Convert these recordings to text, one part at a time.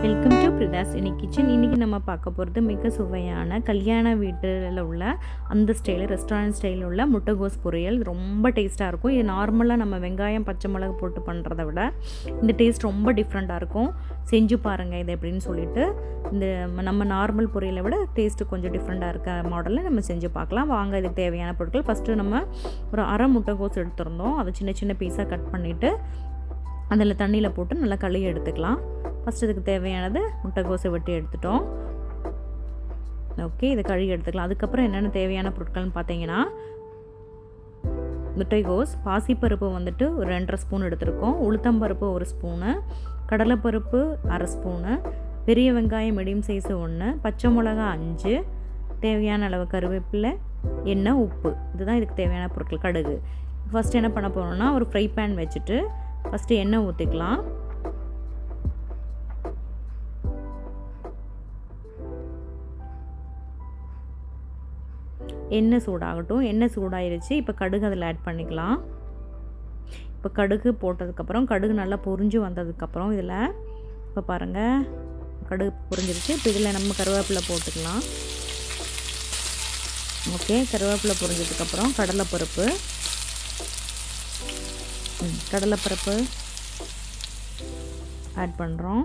Welcome to பிரதாஸ் இனி kitchen இன்றைக்கி நம்ம பார்க்க போகிறது மிக சுவையான கல்யாண வீட்டில் உள்ள அந்த ஸ்டைலு ரெஸ்டாரண்ட் ஸ்டைலில் உள்ள முட்டைகோஸ் பொரியல். ரொம்ப டேஸ்ட்டாக இருக்கும். இது நார்மலாக நம்ம வெங்காயம் பச்சை மிளகு போட்டு பண்ணுறத விட இந்த டேஸ்ட் ரொம்ப டிஃப்ரெண்ட்டாக இருக்கும். செஞ்சு பாருங்கள் இது எப்படின்னு சொல்லிட்டு. இந்த நம்ம நார்மல் பொரியலை விட டேஸ்ட்டு கொஞ்சம் டிஃப்ரெண்ட்டாக இருக்க மாடலில் நம்ம செஞ்சு பார்க்கலாம். வாங்க இதுக்கு தேவையான பொருட்கள். ஃபஸ்ட்டு நம்ம ஒரு அரை முட்டைகோஸ் எடுத்திருந்தோம். அதை சின்ன சின்ன பீஸாக கட் பண்ணிவிட்டு அதில் தண்ணியில் போட்டு நல்லா கழுவி எடுத்துக்கலாம். ஃபஸ்ட் இதுக்கு தேவையானது முட்டைக்கோசை வெட்டி எடுத்துட்டோம். ஓகே இதை கழுவி எடுத்துக்கலாம். அதுக்கப்புறம் என்னென்ன தேவையான பொருட்கள்னு பார்த்தீங்கன்னா முட்டைகோஸ் பாசிப்பருப்பு வந்துட்டு ஒரு ரெண்டரை ஸ்பூன் எடுத்திருக்கோம். உளுத்தம்பருப்பு ஒரு ஸ்பூனு கடலைப்பருப்பு அரை ஸ்பூனு பெரிய வெங்காயம் மீடியம் சைஸு ஒன்று பச்சை மிளகா அஞ்சு தேவையான அளவு கருவேப்பிலை எண்ணெய் உப்பு. இதுதான் இதுக்கு தேவையான பொருட்கள். கடுகு. ஃபஸ்ட் என்ன பண்ண போகிறோம்னா ஒரு ஃப்ரை பேன் வச்சுட்டு ஃபஸ்ட்டு எண்ணெய் ஊற்றிக்கலாம் எண்ணெய் சூடாகட்டும். எண்ணெய் சூடாயிருச்சு. இப்போ கடுகு அதில் ஆட் பண்ணிக்கலாம். இப்போ கடுகு போட்டதுக்கப்புறம் கடுகு நல்லா பொரிஞ்சு வந்ததுக்கப்புறம் இதில் இப்போ பாருங்கள் கடுகு பொரிஞ்சிருச்சு. இப்போ இதில் நம்ம கருவேப்பிலை போட்டுக்கலாம். ஓகே கருவேப்பிலை பொரிஞ்சதுக்கப்புறம் கடலைப்பருப்பு. கடலைப்பருப்பு ஆட் பண்ணுறோம்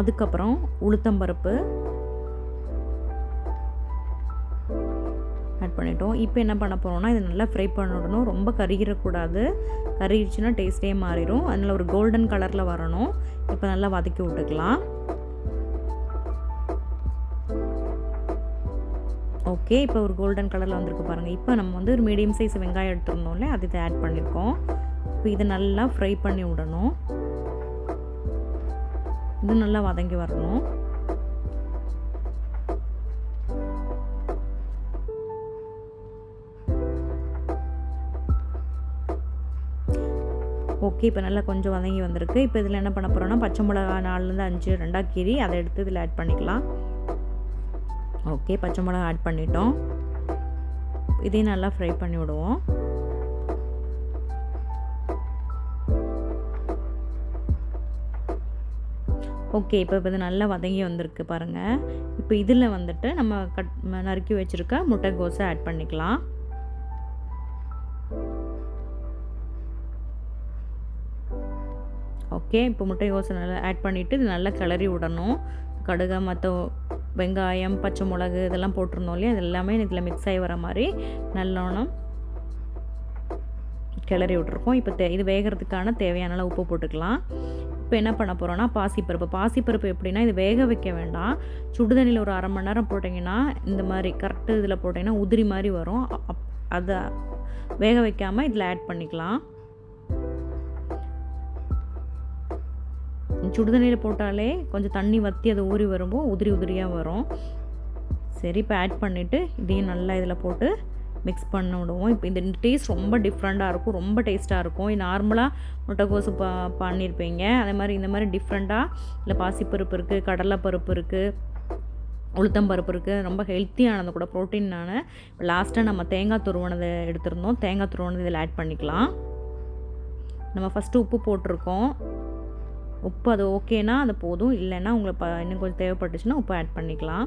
அதுக்கப்புறம் உளுத்தம்பருப்பு ஆட் பண்ணிட்டோம். இப்போ என்ன பண்ண போகிறோம்னா இதை நல்லா ஃப்ரை பண்ணிடணும் ரொம்ப கருகிடக்கூடாது. கருகிடுச்சுன்னா டேஸ்ட்டே மாறிடும். அதனால் ஒரு கோல்டன் கலரில் வரணும். இப்போ நல்லா வதக்கி விட்டுக்கலாம். ஓகே இப்போ ஒரு கோல்டன் கலரில் வந்திருக்கு பாருங்கள் இப்போ நம்ம வந்து ஒரு மீடியம் சைஸ் வெங்காயம் எடுத்துருந்தோம்ல அது இதை ஆட் பண்ணியிருக்கோம் இப்போ இதை நல்லா ஃப்ரை பண்ணி விடணும். இது நல்லா வதங்கி வரணும். ஓகே இப்போ நல்லா கொஞ்சம் வதங்கி வந்திருக்கு. இப்போ இதில் என்ன பண்ண போகிறோன்னா பச்சை மிளகா நாலுலேருந்து அஞ்சு ரெண்டாக கீரி அதை எடுத்து இதில் ஆட் பண்ணிக்கலாம். ஓகே பச்சை மிளகா ஆட் பண்ணிட்டோம். இதையும் நல்லா ஃப்ரை பண்ணி விடுவோம். ஓகே இப்போ இப்போ இது நல்லா வதங்கி வந்திருக்கு பாருங்கள் இப்போ இதில் வந்துட்டு நம்ம கட் நறுக்கி வச்சுருக்க முட்டைகோஸை ஆட் பண்ணிக்கலாம். ஓகே இப்போ முட்டைகோஸை நல்லா ஆட் பண்ணிவிட்டு இது நல்லா கிளறி விடணும். கடுகு மற்ற வெங்காயம் பச்சை மிளகு இதெல்லாம் போட்டிருந்தோம் இல்லையா? அது எல்லாமே இதில் மிக்ஸ் ஆகி வர மாதிரி நல்லோணம் கிளறி விட்ருக்கோம் இப்போ தே இது வேகிறதுக்கான தேவையான அளவு உப்பு போட்டுக்கலாம். இப்போ என்ன பண்ண போகிறோன்னா பாசிப்பருப்பு. பாசிப்பருப்பு எப்படின்னா இது வேக வைக்க வேண்டாம். சுடுதண்ணியில் ஒரு அரை மணி நேரம் போட்டிங்கன்னா இந்த மாதிரி கரெக்டு இதில் போட்டிங்கன்னா உதிரி மாதிரி வரும். அப் அதை வேக வைக்காமல் இதில் ஆட் பண்ணிக்கலாம். சுடுதண்ணியில் போட்டாலே கொஞ்சம் தண்ணி வற்றி அதை ஊறி வரும்போது உதிரி உதிரியாக வரும். சரி இப்போ ஆட் பண்ணிவிட்டு இதையும் நல்லா இதில் போட்டு மிக்ஸ் பண்ண விடுவோம். இப்போ இந்த டேஸ்ட் ரொம்ப டிஃப்ரெண்ட்டாக இருக்கும் ரொம்ப டேஸ்ட்டாக இருக்கும். இது நார்மலாக முட்டைக்கோசு ப பண்ணியிருப்பீங்க அதே மாதிரி இந்த மாதிரி டிஃப்ரெண்ட்டாக இல்லை பாசிப்பருப்பு இருக்குது கடலைப்பருப்பு இருக்குது உளுத்தம் பருப்பு இருக்குது ரொம்ப ஹெல்த்தியானது கூட ப்ரோட்டீனான லாஸ்ட்டாக நம்ம தேங்காய் துருவனதை எடுத்திருந்தோம். தேங்காய் துருவனது இதில் ஆட் பண்ணிக்கலாம். நம்ம ஃபஸ்ட்டு உப்பு போட்டிருக்கோம். உப்பு அது ஓகேனா அது போதும். இல்லைன்னா உங்களுக்கு ப இன்னும் கொஞ்சம் தேவைப்பட்டுச்சுன்னா உப்பு ஆட் பண்ணிக்கலாம்.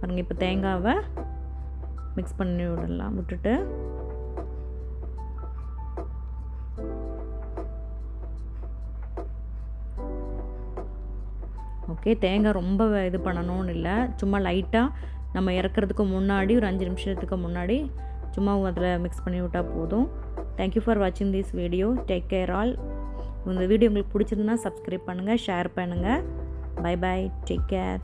பாருங்கள் இப்போ தேங்காவை மிக்ஸ் பண்ணி விடலாம். விட்டுட்டு. ஓகே தேங்காய் ரொம்ப இது பண்ணணும்னு இல்லை. சும்மா லைட்டாக நம்ம இறக்குறதுக்கு முன்னாடி ஒரு அஞ்சு நிமிஷத்துக்கு முன்னாடி சும்மா அதில் மிக்ஸ் பண்ணி விட்டால் போதும். தேங்க்யூ ஃபார் வாட்சிங் this video take care all இந்த வீடியோ உங்களுக்கு பிடிச்சிருந்தா சப்ஸ்கிரைப் பண்ணுங்கள் ஷேர் பண்ணுங்கள் பை பை டேக் கேர்